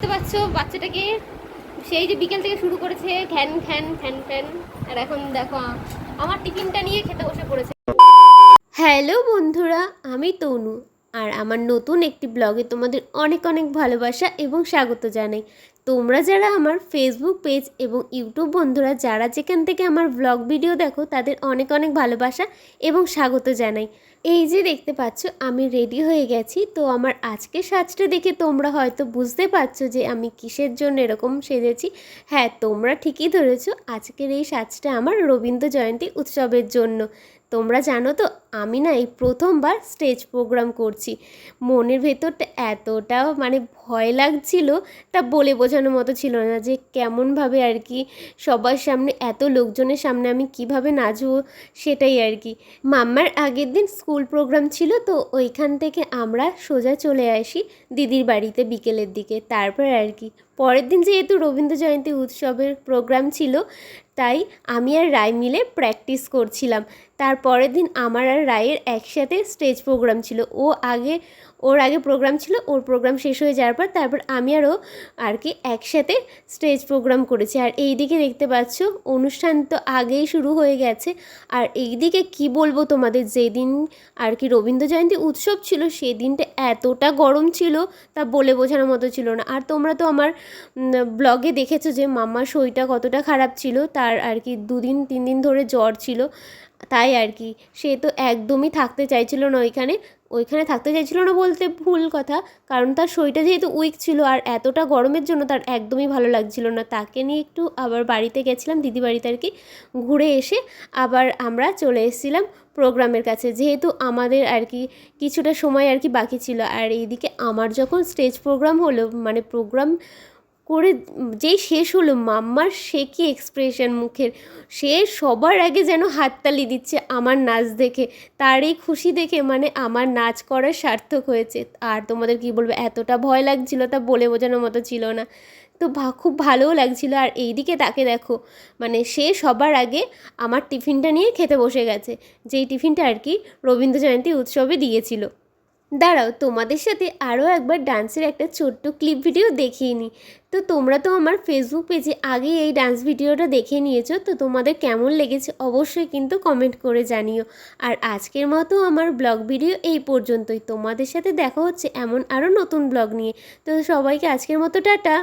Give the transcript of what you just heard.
দেখতে পাচ্ছ, বাচ্চাটাকে সেই যে বিকেল থেকে শুরু করেছে ঘ্যান ঘ্যান ফ্যান ফ্যান আর এখন দেখো, আমার টিফিনটা নিয়ে খেতে বসে পড়েছে। হ্যালো বন্ধুরা, আমি তনু। আর আমার নতুন একটি ব্লগে তোমাদের অনেক অনেক ভালোবাসা এবং স্বাগত জানাই। তোমরা যারা আমার ফেসবুক পেজ এবং ইউটিউব বন্ধুরা, যারা যেখান থেকে আমার ব্লগ ভিডিও দেখো, তাদের অনেক অনেক ভালোবাসা এবং স্বাগত জানাই। এই যে দেখতে পাচ্ছ, আমি রেডি হয়ে গেছি। তো আমার আজকে সাজটা দেখে তোমরা হয়তো বুঝতে পারছ যে আমি কিসের জন্য এরকম সেজেছি। হ্যাঁ তোমরা ঠিকই ধরেছো, আজকের এই সাজটা আমার রবীন্দ্র জয়ন্তী উৎসবের জন্য। তোমরা জানো তো, আমি না এই প্রথমবার স্টেজ প্রোগ্রাম করছি। মনের ভেতরটা এতটা মানে ভয় লাগছিল, তা বলে বোঝানোর মতো ছিল না যে কেমনভাবে আর কি সবার সামনে, এত লোকজনের সামনে আমি কীভাবে নাচবো সেটাই আর কি। মাম্মার আগের দিন স্কুল প্রোগ্রাম ছিল তো ওইখান থেকে আমরা সোজা চলে আসি দিদির বাড়িতে বিকেলের দিকে, তারপর আর কি। পরের দিন যেহেতু রবীন্দ্র জয়ন্তী উৎসবের প্রোগ্রাম ছিল, তাই আমি আর রায় মিলে প্র্যাকটিস করছিলাম। তারপরের দিন আমার আর রায়ের একসাথে স্টেজ প্রোগ্রাম ছিল। ও আগে, ওর আগে প্রোগ্রাম ছিল, ওর প্রোগ্রাম শেষ হয়ে যাওয়ার পর তারপর আমি আর ও আর কি একসাথে স্টেজ প্রোগ্রাম করেছি। আর এই দিকে দেখতে পাচ্ছ, অনুষ্ঠান তো আগেই শুরু হয়ে গেছে। আর এই দিকে কি বলব তোমাদের, যেদিন আর কি রবীন্দ্র জয়ন্তী উৎসব ছিল, সেদিনটা এতটা গরম ছিল, তা বলে বোঝানোর মতো ছিল না। আর তোমরা তো আমার ব্লগে দেখেছ যে মাম্মার শরীরটা কতটা খারাপ ছিল? তার আর কি দুদিন তিন দিন ধরে জ্বর ছিল। তাই আর কি, সে তো একদমই থাকতে চাইছিল না ওইখানে। ওইখানে থাকতে চাইছিল না বলতে ভুল কথা, কারণ তার শরীরটা যেহেতু উইক ছিল আর এতটা গরমের জন্য তার একদমই ভালো লাগছিল না। তাকে নিয়ে একটু আবার বাড়িতে গেছিলাম, দিদি বাড়িতে আর কি, ঘুরে এসে আবার আমরা চলে এসেছিলাম প্রোগ্রামের কাছে। যেহেতু আমাদের আর কি কিছুটা সময় আর কি বাকি ছিল। আর এইদিকে আমার যখন স্টেজ প্রোগ্রাম হলো মানে প্রোগ্রাম করে যেই শেষ হলো, মাম্মার সে কি এক্সপ্রেশন মুখের? সে সবার আগে যেন হাততালি দিচ্ছে আমার নাচ দেখে। তার এই খুশি দেখে মানে আমার নাচ করার সার্থক হয়েছে। আর তোমাদের কি বলব, এতটা ভয় লাগছিল তা বলে বোঝানোর মতো ছিল না। তো খুব ভালোও লাগছিল। আর এইদিকে তাকে দেখো মানে সে সবার আগে আমার টিফিনটা নিয়ে খেতে বসে গেছে। যেই টিফিনটা আর কি রবীন্দ্র জয়ন্তী উৎসবে দিয়েছিল। দাঁড়াও, তোমাদের সাথে আরও একবার ডান্সের একটা ছোট্ট ক্লিপ ভিডিও দেখিয়ে নিই তো তোমরা তো আমার ফেসবুক পেজে আগেই এই ডান্স ভিডিওটা দেখে নিয়েছো, তো তোমাদের কেমন লেগেছে অবশ্যই কিন্তু কমেন্ট করে জানিও। আর আজকের মতো আমার ব্লগ ভিডিও এই পর্যন্তই। তোমাদের সাথে দেখা হচ্ছে এমন আরও নতুন ব্লগ নিয়ে। তো সবাইকে আজকের মতো টাটা।